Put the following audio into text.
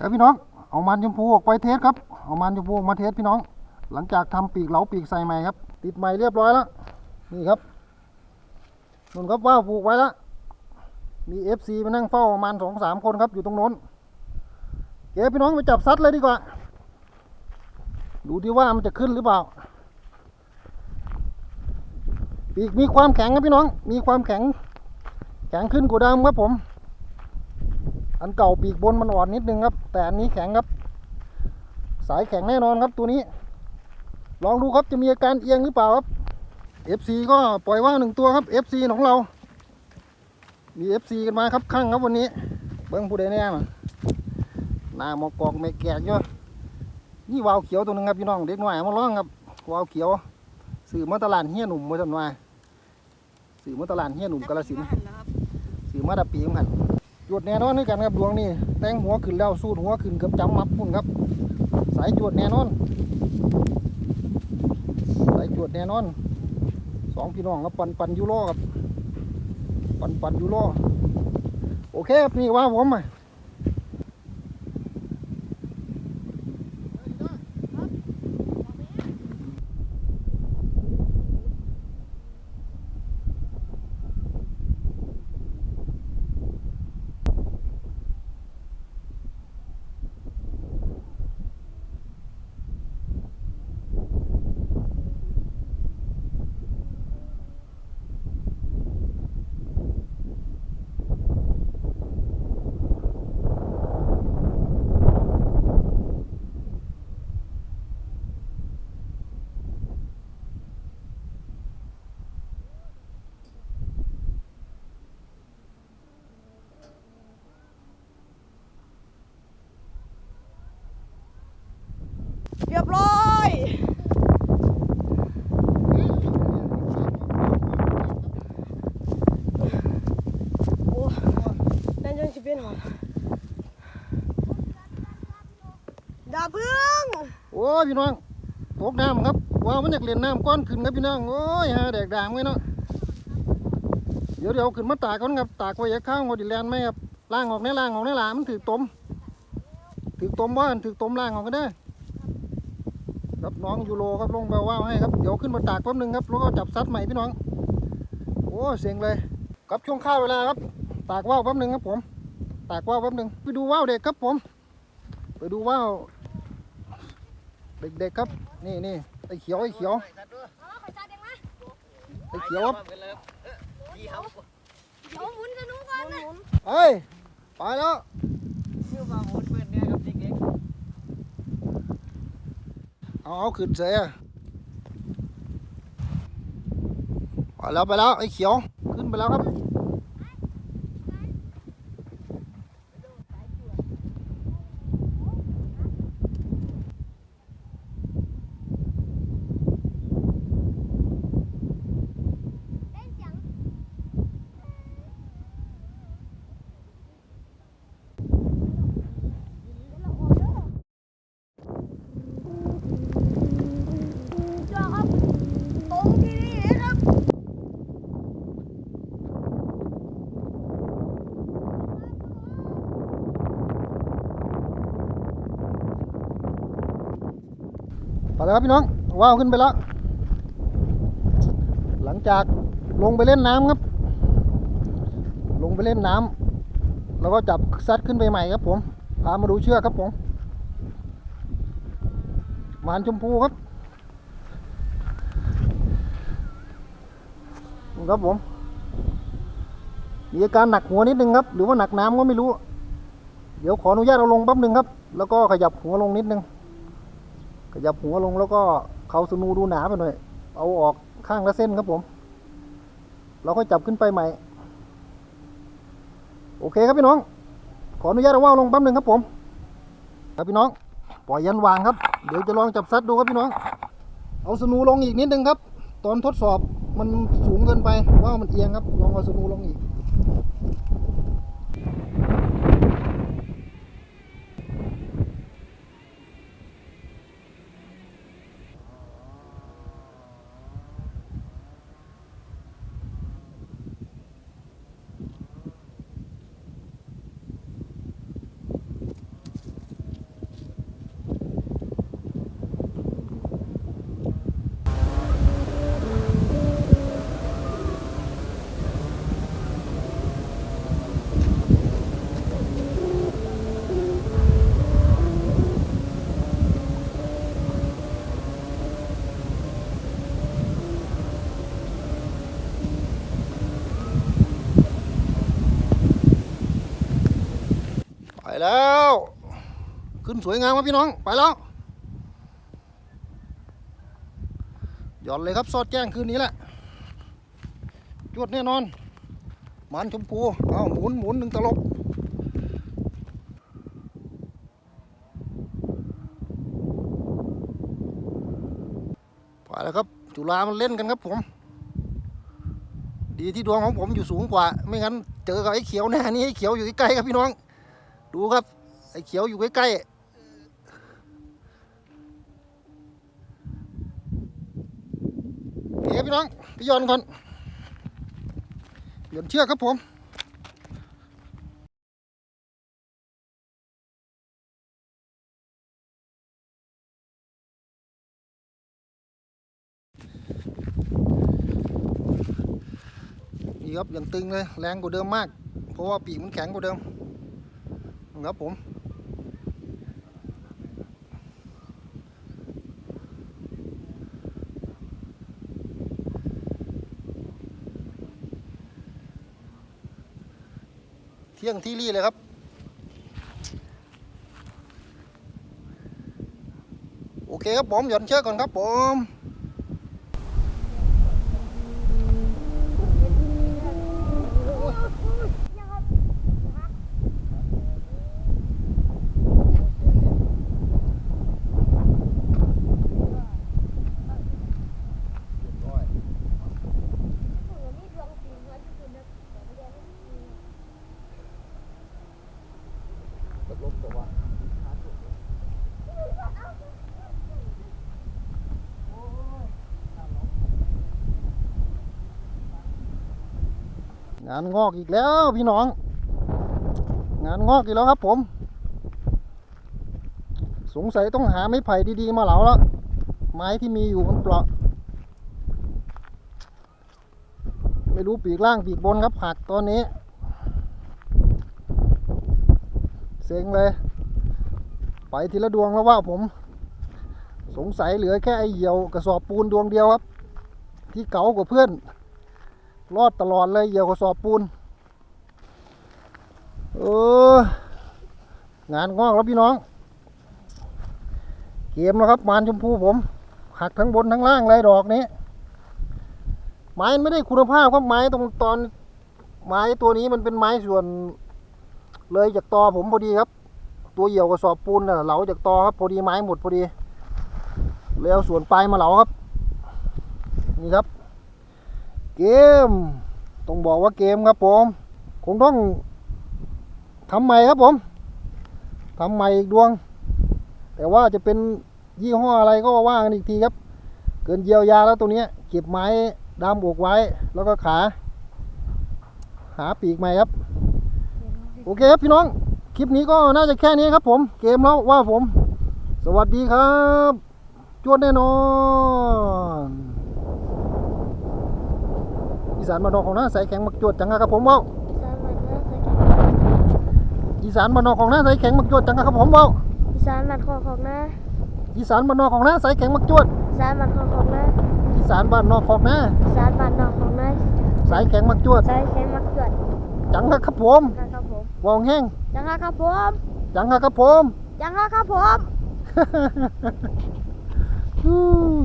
ครับพี่น้อง เอามันชมพูออกไปเทสครับ เอามันชมพูออกมาเทสพี่น้อง หลังจากทำปีกเหลาปีกใส่ใหม่ครับ ติดใหม่เรียบร้อยแล้ว นี่ครับนุ่นครับว่าวผูกไว้แล้วมีเอฟซีมานั่งเฝ้าประมาณสองสามคนครับอยู่ตรงโน้นเก๋พี่น้องไปจับซัดเลยดีกว่า ดูที่ว่ามันจะขึ้นหรือเปล่า ปีกมีความแข็งครับพี่น้อง มีความแข็ง แข็งขึ้นกว่าเดิมครับผม อันเก่าปีกบนมันอ่อนนิดนึงครับ แต่อันนี้แข็งครับ สายแข็งแน่นอนครับตัวนี้ ลองดูครับจะมีอาการเอียงหรือเปล่าครับ FC ก็ปล่อยว่างหนึ่งตัวครับ FC ของเรา มี FC กันมาครับข้างครับวันนี้ เบิ้งผู้ใดแน่มาหน้าหมอกอกไม่แกกเยอะนี่วาวเขียวตัวหนึงครับพี่น้องเด็กหน่อยมาร้องครับวาวเขียวสื่อมาตลาดเฮียหนุ่มมาจันว่าสื่อมาตลาดเฮียหนุ่มกาลสินสื่อมาดับปีมกัน จวดแน่นอนด้วยกันครับดวงนี้แต่งหัวขึ้นแล้วสูดหัวขึ้นเกือบจำมับพุ่นครับ สายจวดแน่นอน สายจวดแน่นอนสองพี่น้องครับปันปันยูโรครับปันปันยูโรโอเคครับนี่ว่าผมอะ เรียบร้อยโอ้นั่นจนสิเป็นหอมดาพึ่ง โอ้ย พี่น้องตกน้ำครับว้าวมันอยากเล่นน้ำก้อนขึ้นครับพี่น้องโอ้ยหาแดกด่างไว้เนาะเดี๋ยวเดี๋ยวขึ้นมาตากก่อนครับตากไว้อย่าข้าวงอดิแลนไหมครับล่างออกในล่างออกในหลามันถือตมถือตมบ้านถือตมล่างออกก็ได้ครับน้องยูโรครับลงไปว่าวให้ครับเดี๋ยวขึ้นมาตากแป๊บนึงครับแล้วก็จับซัดใหม่พี่น้องโอ้เสียงเลยครับช่วงข้าวเวลาครับ ตากว่าวแป๊บนึงครับผม ตากว่าวแป๊บนึงไปดูว่าวเด็กครับผม ไปดูว่าว เด็กๆครับ นี่นี่ไอ้เขียวไอ้เขียวไอ้เขียวครับเดี๋ยวหมุนกับหนูก่อนนะเฮ้ยไปแล้วเอาเอาขึ้นเสียไปแล้วไปแล้วไอ้เขียวขึ้นไปแล้วครับ เจ้าครับตรงที่นี่นะครับ ไปแล้วครับพี่น้องว่าวขึ้นไปแล้ว หลังจากลงไปเล่นน้ำครับ ลงไปเล่นน้ำแล้วก็จับซัดขึ้นไปใหม่ครับผม พามาดูเชือกครับผม หมานชมพูครับครับผม มีอาการหนักหัวนิดนึงครับ หรือว่าหนักน้ำก็ไม่รู้ เดี๋ยวขออนุญาตเอาลงแป๊บนึงครับ แล้วก็ขยับหัวลงนิดนึง ขยับหัวลงแล้วก็เขาสนูดูหนาไปหน่อย เอาออกข้างละเส้นครับผม เราค่อยจับขึ้นไปใหม่ โอเคครับพี่น้อง ขออนุญาตเอาว่าวลงแป๊บหนึ่งครับผม ครับพี่น้อง ปล่อยยันวางครับ เดี๋ยวจะลองจับซัดดูครับพี่น้อง เอาสนูลงอีกนิดนึงครับ ตอนทดสอบมันสูงเกินไปว่ามันเอียงครับ ลองเอาสนูลงอีก สวยงามครับพี่น้อง ไปแล้วหย่อนเลยครับซอดแจ้งคืนนี้แหละจวดแน่นอนหมันชมพูเอาหมุนหมุนหนึ่งตลบไปแล้วครับ จุฬามันเล่นกันครับผม ดีที่ดวงของผมอยู่สูงกว่า ไม่งั้นเจอกับไอ้เขียวแน่นี่ไอ้เขียวอยู่ใกล้ๆครับพี่น้อง ดูครับ ไอ้เขียวอยู่ใกล้ๆ ดี๋ยวพี่น้องพี่ยอนก่อนหย่อนเชือกครับผมนี่ครับยังตึงเลยแรงกว่าเดิมมาก เพราะว่าปีกมันแข็งกว่าเดิมนะครับผม เที่างที่รี่เลยครับ โอเคครับผมหย่อนเชือกก่อนครับผม งานงอกอีกแล้วพี่น้อง งานงอกอีกแล้วครับผม สงสัยต้องหาไม้ไผ่ดีๆมาเหลาแล้ว ไม้ที่มีอยู่มันเปราะ ไม่รู้ปีกล่างปีกบนครับหักตอนนี้ เซ็งเลย ไปทีละดวงแล้วว่าผม สงสัยเหลือแค่ไอเหี่ยวกระสอบปูนดวงเดียวครับ ที่เก๋ากว่าเพื่อน รอดตลอดเลยเหยี่ยวกระสอบปูนเอองานงอกแล้วพี่น้อง เกมแล้วครับมานชมพูผม หักทั้งบนทั้งล่างเลยดอกนี้ ไม้ไม่ได้คุณภาพครับไม้ตรงตอนไม้ตัวนี้มันเป็นไม้ส่วนเลยจากตอผมพอดีครับ ตัวเหยี่ยวกระสอบปูนน่ะเหลาจากตอครับพอดีไม้หมดพอดีเลยเอาส่วนปลายมาเหลาครับ นี่ครับ เกม ต้องบอกว่าเกมครับผม คงต้องทำใหม่ครับผมทำใหม่อีกดวง แต่ว่าจะเป็นยี่ห้ออะไรก็ว่ากันอีกทีครับ เกินเยียวยาแล้วตัวเนี้ยเก็บไม้ดามอกไว้ แล้วก็ขา หาปีกใหม่ครับ โอเคครับพี่น้อง คลิปนี้ก็น่าจะแค่นี้ครับผม เกมแล้วว่าผม สวัสดีครับ จวดแน่นอน อีสานบ้านนอกของหน้าใสแข็งมักจวดจังครับผมเว้าอีสานบ้านนอกของหน้าใสแข็งมักจวดจังครับผมเว้าอีสานมันของของนะอีสานบ้านนอกของหน้าใสแข็งมักจวดอีสานมันของของนะอีสานบ้านนอกของหน้าอีสานบ้านนอกของนะใสแข็งมักจวดใช้แค่มักจวดจังครับผมครับผมวองแห้งยังครับผมจังครับผมยังครับผม Woo.